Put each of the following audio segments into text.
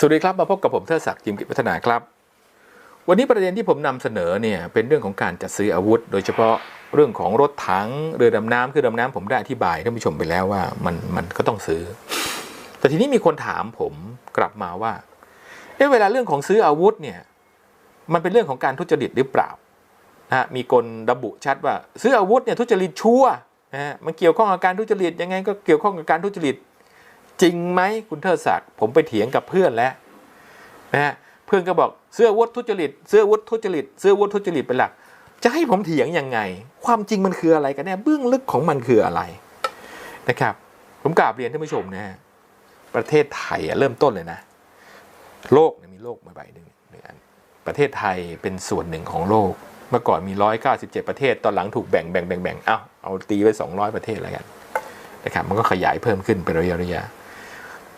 สวัสดีครับมาพบกับผมเทิดศักดิ์จิมกิจพัฒนาครับ วันนี้ประเด็นที่ผมนำเสนอเนี่ยเป็นเรื่องของการจัดซื้ออาวุธ โดยเฉพาะเรื่องของรถถังเรือดำน้ำคือดำน้ำผมได้อธิบายท่านผู้ชมไปแล้วว่ามันมันก็ต้องซื้อ แต่ทีนี้มีคนถามผมกลับมาว่าเอ๊ะเวลาเรื่องของซื้ออาวุธเนี่ยมันเป็นเรื่องของการทุจริตหรือเปล่านะมีคนระบุชัดว่า ซื้ออาวุธเนี่ยทุจริตชัวนะมันเกี่ยวข้องกับการทุจริตยังไงก็เกี่ยวข้องกับการทุจริต จริงไหมคุณเทิดศักดิ์ผมไปเถียงกับเพื่อนแล้วนะฮะเพื่อนก็บอกเสื้อวุธทุจริตเสื้อวุธทุจริตเสื้อวุธทุจริตเป็นหลัก จะให้ผมเถียงยังไง ความจริงมันคืออะไรกันแน่เบื้องลึกของมันคืออะไรนะครับ ผมกราบเรียนท่านผู้ชมนะฮะประเทศไทยเริ่มต้นเลยนะ โลกมีโลกมาใบหนึ่งหนึ่งอันประเทศไทยเป็นส่วนหนึ่งของโลก เมื่อก่อนมี 197 ประเทศ ตอนหลังถูกแบ่งแบ่งแบ่งแบ่งเอาเอาตีไว้200 ประเทศแล้วกันนะครับมันก็ขยายเพิ่มขึ้นเป็นระยะระยะ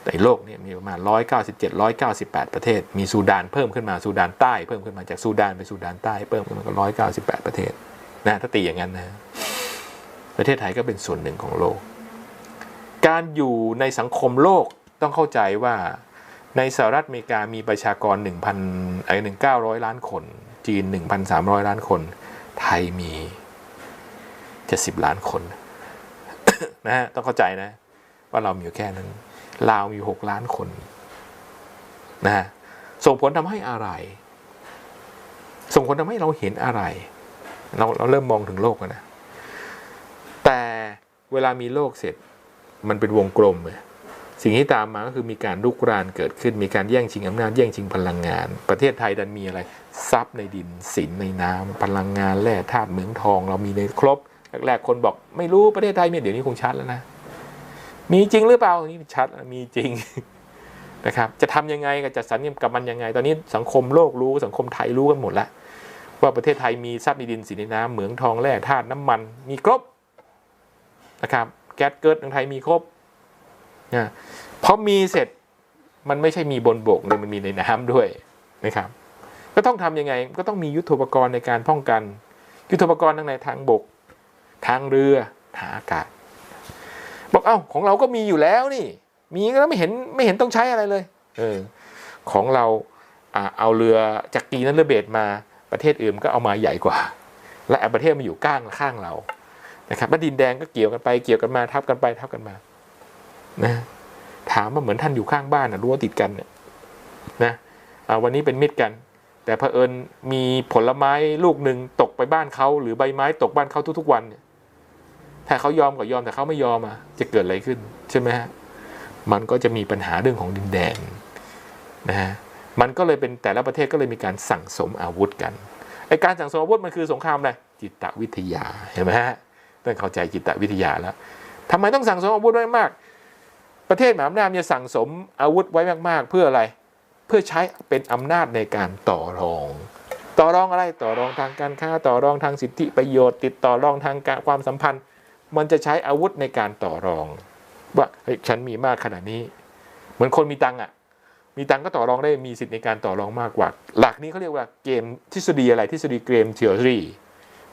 แต่โลกนี่มีประมาณ 197 198 ประเทศ มีซูดานเพิ่มขึ้นมาซูดานใต้เพิ่มขึ้นมาจากซูดานไปซูดานใต้เพิ่มขึ้นมาก็198 ประเทศนะถ้าตีอย่างนั้นนะประเทศไทยก็เป็นส่วนหนึ่งของโลก การอยู่ในสังคมโลกต้องเข้าใจว่าในสหรัฐอเมริกามีประชากร 1,000ไอ้1,900 ล้านคน จีน 1,300 ล้านคน ไทยมี 70 ล้านคนนะฮะต้องเข้าใจนะ ว่าเรามีอยู่แค่นั้น ลาวมีอยู่หกล้านคนนะฮะส่งผลทำให้อะไร ส่งผลทำให้เราเห็นอะไร เราเราเริ่มมองถึงโลกนะ แต่เวลามีโลกเสร็จ มันเป็นวงกลมเลยสิ่งที่ตามมาก็คือมีการลุกรานเกิดขึ้น มีการแย่งชิงอำนาจแย่งชิงพลังงาน ประเทศไทยดันมีอะไร ทรัพย์ในดินสินในน้ำพลังงานแร่ธาตุเหมืองทอง เรามีในครบแรกๆคนบอกไม่รู้ประเทศไทยมีเดี๋ยวนี้คงชัดแล้วนะ มีจริงหรือเปล่านี่ชัดมีจริงนะครับ จะทำยังไงกับจัดสรรกับมันยังไง ตอนนี้สังคมโลกรู้สังคมไทยรู้กันหมดแล้วว่าประเทศไทยมีทรัพย์ในดินสินในน้ำเหมืองทองแร่ธาตุน้ำมันมีครบนะครับ แก๊สเกิดในไทยมีครบนะพอมีเสร็จมันไม่ใช่มีบนบกเลยมันมีในน้ำด้วยนะครับ ก็ต้องทำยังไงก็ต้องมียุทธปกรณ์ในการป้องกัน ยุทธปกรณ์ทั้งในทางบก ทางเรือทางอากาศ บอกเอ้าของเราก็มีอยู่แล้วนี่ มีก็ไม่เห็นไม่เห็นต้องใช้อะไรเลย เออ ของเราเอาเรือจากกีนั้นเรือเบสมาประเทศอื่นก็เอามาใหญ่กว่า และประเทศมันอยู่ก้างข้างเรานะครับแล้วดินแดงก็เกี่ยวกันไปเกี่ยวกันมาทับกันไปทับกันมา นะ ถามว่าเหมือนท่านอยู่ข้างบ้านนะรั้วติดกันเนี่ยนะวันนี้เป็นมิตรกัน แต่เผอิญมีผลไม้ลูกหนึ่งตกไปบ้านเขาหรือใบไม้ตกบ้านเขาทุกๆวันเนี่ย ถ้าเขายอมก็ยอมแต่เขาไม่ยอมอะจะเกิดอะไรขึ้นใช่ไหมฮะมันก็จะมีปัญหาเรื่องของดินแดนนะฮะมันก็เลยเป็นแต่ละประเทศก็เลยมีการสั่งสมอาวุธกันไอการสั่งสมอาวุธมันคือสงครามอะไรจิตวิทยาเห็นไหมฮะต้องเข้าใจจิตวิทยาแล้วทำไมต้องสั่งสมอาวุธไว้มาก ประเทศมหาอำนาจจะสั่งสมอาวุธไว้มากๆ เพื่ออะไร เพื่อใช้เป็นอำนาจในการต่อรอง ต่อรองอะไรต่อรองทางการค้าต่อรองทางสิทธิประโยชน์ ติดต่อรองทางการความสัมพันธ์ มันจะใช้อาวุธในการต่อรอง ว่าเฮ้ยฉันมีมากขนาดนี้ เหมือนคนมีตังอะ มีตังก็ต่อรองได้มีสิทธิ์ในการต่อรองมากกว่า หลักนี้เขาเรียกว่าเกมทฤษฎีอะไรทฤษฎีเกมเทอรี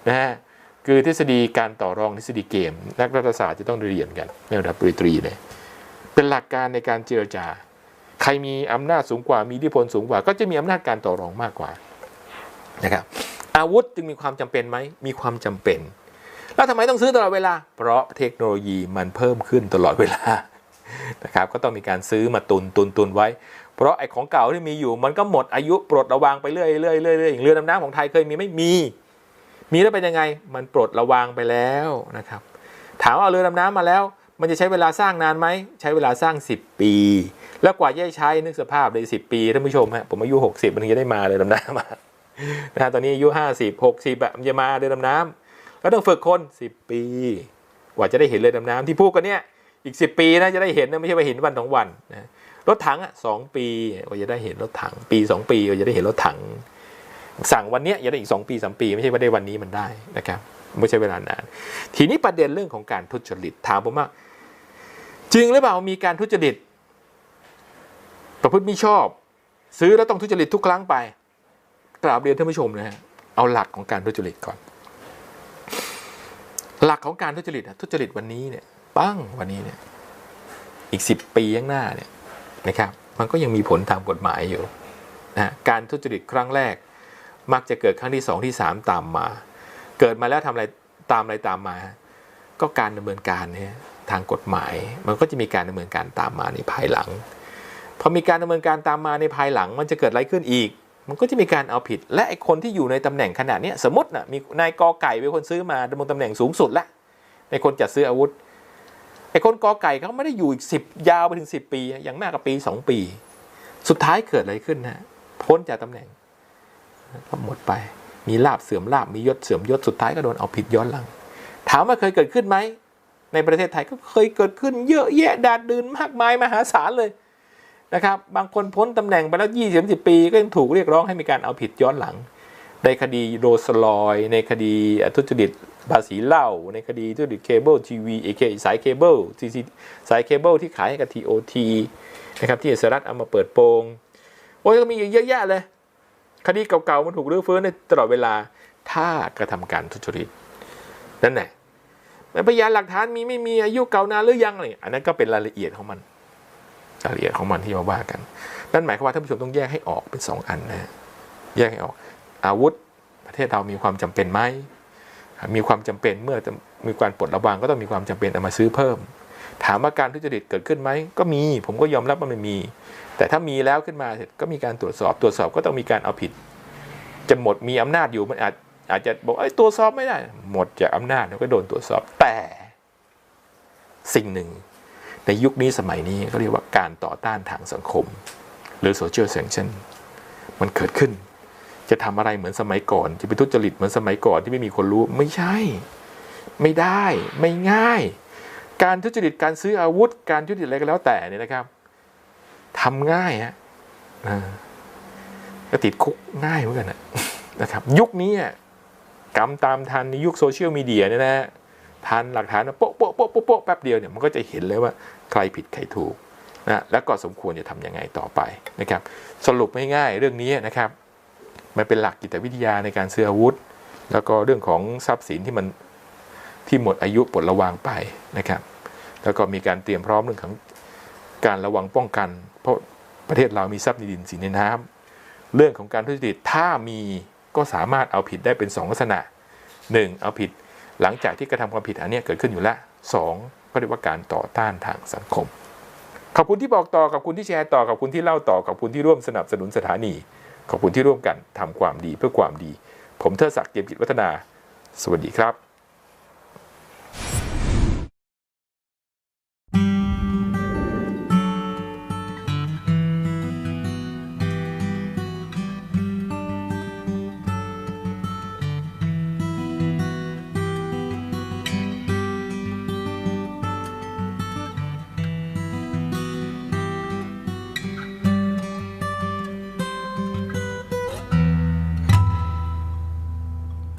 นะฮะคือทฤษฎีการต่อรองทฤษฎีเกม นักรัฐศาสตร์จะต้องเรียนกันในระดับปริญญาตรีเลยเป็นหลักการในการเจรจา ใครมีอำนาจสูงกว่ามีอิทธิพลสูงกว่า ก็จะมีอำนาจการต่อรองมากกว่านะครับอาวุธจึงมีความจำเป็นไหมมีความจำเป็น แล้วทำไมต้องซื้อตลอดเวลา เพราะเทคโนโลยีมันเพิ่มขึ้นตลอดเวลานะครับก็ต้องมีการซื้อมาตุนตุนตุนไว้ เพราะไอ้ของเก่าที่มีอยู่ มันก็หมดอายุปลดระวางไปเรื่อยเรื่อยเรื่อยเรื่อย่างเรือดำน้ำของไทยเคยมีไม่มี มีแล้วเป็นยังไง มันปลดระวางไปแล้วนะครับ ถามว่าเอาเรือดำน้ำมาแล้ว มันจะใช้เวลาสร้างนานไหมใช้เวลาสร้าง 10 ปี แล้วกว่าจะใช้นึกสภาพเลยสิปีท่านผู้ชมฮะผมอายุ 60มันถึงจะได้มาเรือดำน้ำมานะฮะตอนนี้อายุ 50 60แบบมันจะมาเรือดำน้ำ แล้วต้องฝึกคน 10 ปี กว่าจะได้เห็นเรือดำน้ำที่พูดกันเนี่ยอีก 10 ปีนะจะได้เห็นนะไม่ใช่ว่าเห็นวันสองวันนะรถถังอะสองปีกว่าจะได้เห็นรถถังปี 2 ปีกว่าจะได้เห็นรถถัง สั่งวันเนี้ยจะได้อีก 2 ปี 3 ปี ไม่ใช่ว่าได้วันนี้มันได้นะครับไม่ใช่เวลานาน ทีนี้ประเด็นเรื่องของการทุจริตถามผมว่าจริงหรือเปล่ามีการทุจริต ประพฤติมิชอบ ซื้อแล้วต้องทุจริตทุกครั้งไปกราบเรียนท่านผู้ชมนะฮะเอาหลักของการทุจริตก่อน หลักของการทุจริตอะทุจริตวันนี้เนี่ยปั้งวันนี้เนี่ยอีกสิบปีข้างหน้าเนี่ยนะครับ มันก็ยังมีผลตามกฎหมายอยู่นะฮะการทุจริตครั้งแรก มักจะเกิดครั้งที่สองที่สามตามมา เกิดมาแล้วทำอะไรตามอะไรตามมา ก็การดำเนินการเนี่ยทางกฎหมาย มันก็จะมีการดำเนินการตามมาในภายหลังพอมีการดำเนินการตามมาในภายหลัง มันจะเกิดอะไรขึ้นอีก มันก็จะมีการเอาผิด และไอ้คนที่อยู่ในตำแหน่งขนาดนี้สมมตินะมีนายกอไก่เป็นคนซื้อมาดำรงตำแหน่งสูงสุดละในคนจัดซื้ออาวุธไอ้คนกอไก่เขาไม่ได้อยู่อีกสิบยาวไปถึงสิบปี อย่างมากก็ปีสองปี สุดท้ายเกิดอะไรขึ้นนะพ้นจากตำแหน่งก็หมดไป มีลาบเสื่อมลาบมียศเสื่อมยศสุดท้ายก็โดนเอาผิดย้อนหลัง ถามว่าเคยเกิดขึ้นไหมในประเทศไทยก็เคยเกิดขึ้นเยอะแยะดาดดืนมากมายมหาศาลเลย นะครับบางคนพ้นตำแหน่งไปแล้วยี่สิบสิบปี ก็ยังถูกเรียกร้องให้มีการเอาผิดย้อนหลัง ในคดีโรสลอย ในคดีทุจริตภาษีเหล้าในคดีทุจริตเคเบิลทีวีเอเคสายเคเบิลทีซีสายเคเบิลที่ขายให้กับทีโอทีนะครับที่สหรัฐเอามาเปิดโปงโอ้ยก็มีเยอะแยะเลย คดีเก่าๆมันถูกรื้อฟื้นในตลอดเวลาถ้ากระทำการทุจริตนั่นแหละพยานหลักฐานมีไม่มีอายุเก่านานหรือยังอะไรอันนั้นก็เป็นรายละเอียดของมัน รายละเอียดของมันที่มาว่ากันนั่นหมายความว่าท่านผู้ชมต้องแยกให้ออกเป็นสองอันนะแยกให้ออก อาวุธประเทศเรามีความจำเป็นไหมมีความจำเป็นเมื่อจะมีการปลดระวางก็ต้องมีความจำเป็นเอามาซื้อเพิ่ม ถามว่าการทุจริตเกิดขึ้นไหมก็มี ผมก็ยอมรับว่ามันมี แต่ถ้ามีแล้วขึ้นมาเสร็จก็มีการตรวจสอบ ตรวจสอบก็ต้องมีการเอาผิด จะหมดมีอำนาจอยู่มันอาจอาจจะบอกไอ้ตรวจสอบไม่ได้ หมดจากอำนาจแล้วก็โดนตรวจสอบแต่ สิ่งหนึ่ง ในยุคนี้สมัยนี้ก็เรียกว่าการต่อต้านทางสังคม หรือ social sanction มันเกิดขึ้น จะทำอะไรเหมือนสมัยก่อน จะไปทุจริตเหมือนสมัยก่อนที่ไม่มีคนรู้ไม่ใช่ ไม่ได้ไม่ง่าย การทุจริตการซื้ออาวุธ การทุจริตอะไรก็แล้วแต่เนี่ยนะครับทำง่ายฮะก็ติดคุกง่ายเหมือนกันนะครับ ยุคนี้อะกรรมตามทันในยุคโซเชียลมีเดียเนี่ยนะทันหลักฐานมาโป๊ะโป๊ะโป๊ะโป๊ะแป๊บเดียวเนี่ยมันก็จะเห็นเลยว่า ใครผิดใครถูกนะแล้วก็สมควรจะทํำยังไงต่อไปนะครับ สรุปง่ายๆเรื่องนี้นะครับมันเป็นหลักกิตวิทยาในการซื้ออาวุธ แล้วก็เรื่องของทรัพย์สินที่มันที่หมดอายุปลดระวางไปนะครับ แล้วก็มีการเตรียมพร้อมเรื่องของการระวังป้องกัน เพราะประเทศเรามีทรัพย์ในดินสินในน้ำ เรื่องของการทุจริตถ้ามีก็สามารถเอาผิดได้เป็น 2 ลักษณะ 1. เอาผิดหลังจากที่กระทำความผิดอันนี้เกิดขึ้นอยู่แล้ว 2. เขาเรียกว่าการต่อต้านทางสังคม ขอบคุณที่บอกต่อขอบคุณที่แชร์ต่อขอบคุณที่เล่าต่อขอบคุณที่ร่วมสนับสนุนสถานี ขอบคุณที่ร่วมกันทำความดีเพื่อความดี ผมเทอศักดิ์เกียรติวัฒนา สวัสดีครับ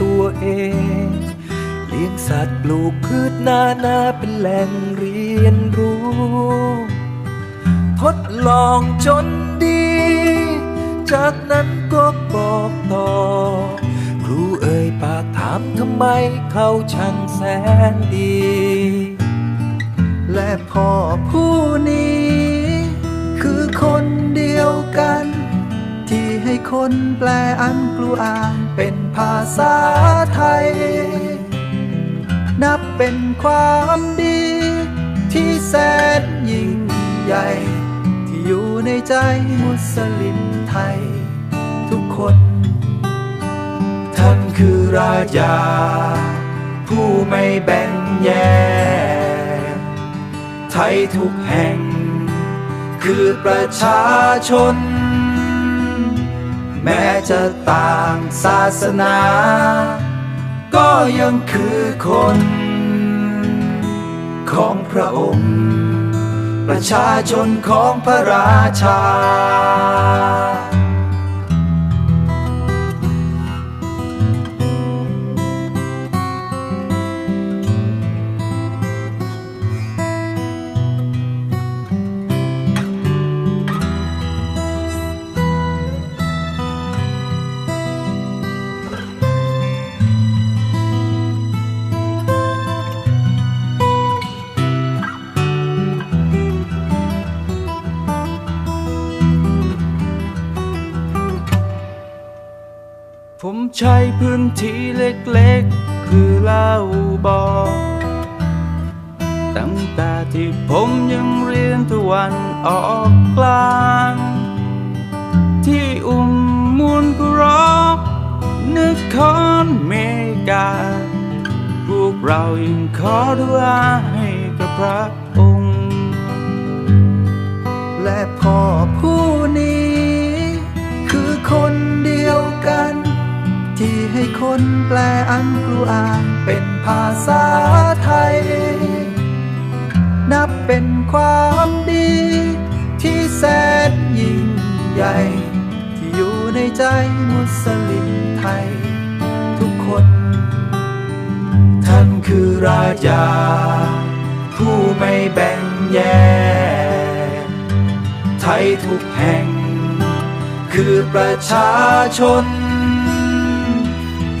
ตัวเอง เลี้ยงสัตว์ปลูกพืชนานาเป็นแหล่งเรียนรู้ ทดลองจนดี จากนั้นก็บอกต่อ ครูเอ่ยปากถามทำไมเขาช่างแสนดี และพ่อผู้นี้ คือคนเดียวกัน ที่ให้คนแปลอันกลูอ่านเป็น ภาษาไทย นับเป็นความดี ที่แสนยิ่งใหญ่ ที่อยู่ในใจมุสลิมไทย ทุกคน ท่านคือราชา ผู้ไม่แบ่งแยกไทยทุกแห่ง คือประชาชน แม้จะต่างศาสนา ก็ยังคือคน ของพระองค์ ประชาชนของพระราชา นที่เล็กๆ คือเล่าบอกตั้งแต่ที่ผมยังเรียนตะวันออกกลาง ที่อุ้มมูลกรอกนครเมกา พวกเรายังขอดุอาให้กับพระองค์ และพ่อผู้ นแปลอันกลูอานเป็นภาษาไทย นับเป็นความดี ที่แสนยิ่งใหญ่ ที่อยู่ในใจมุสลิมไทย ทุกคน ท่านคือราชา ผู้ไม่แบ่งแยกไทยทุกแห่ง คือประชาชน